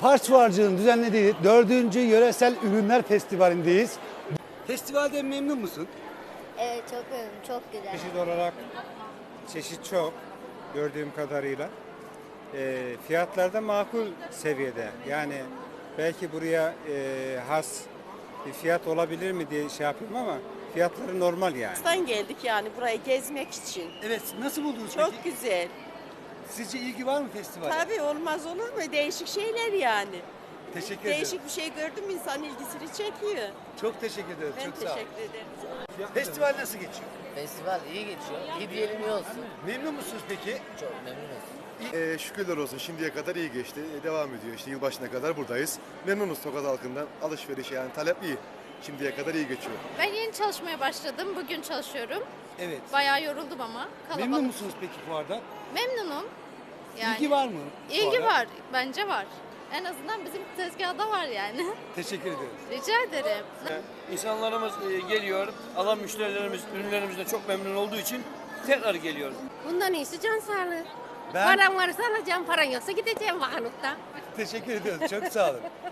Pars Fuarcı'nın düzenlediği 4. Yöresel Ürünler Festivali'ndeyiz. Festivalden memnun musun? Evet çok memnunum, çok güzel. Çeşit olarak çeşit çok gördüğüm kadarıyla. E, fiyatlar da makul seviyede. Yani belki buraya e, has bir fiyat olabilir mi diye şey yapıyorum ama fiyatları normal yani. Pars'tan geldik yani burayı gezmek için. Evet, nasıl buldunuz Çok peki? güzel. Sizce ilgi var mı festivale? Tabii olmaz olur mu? Değişik şeyler yani. Teşekkür ederim. Değişik bir şey gördüm mü insan ilgisini çekiyor. Çok teşekkür ederim. Ben Çok sağ olun. teşekkür ederim. Festival nasıl geçiyor? Festival iyi geçiyor. İyi diyelim iyi olsun. Memnun musunuz peki? Çok memnunuz. Ee, şükürler olsun şimdiye kadar iyi geçti. Ee, devam ediyor işte yılbaşına kadar buradayız. Memnunuz Tokat halkından. Alışveriş yani talep iyi. Şimdiye kadar iyi geçiyor. Ben yeni çalışmaya başladım. Bugün çalışıyorum. Evet. Bayağı yoruldum ama. Kalabalık. Memnun musunuz peki fuardan? Memnunum. Yani, İlgi var mı? İlgi fuara? var. Bence var. En azından bizim tezgahda var yani. Teşekkür ederim. Rica ederim. İnsanlarımız e, geliyor, alan müşterilerimiz ürünlerimizden çok memnun olduğu için tekrar geliyor. Bundan iyisi can sağlığı. Ben Paran varsa alacağım, paran yoksa gideceğim vakanlıkta. teşekkür ediyorum. Çok sağ olun.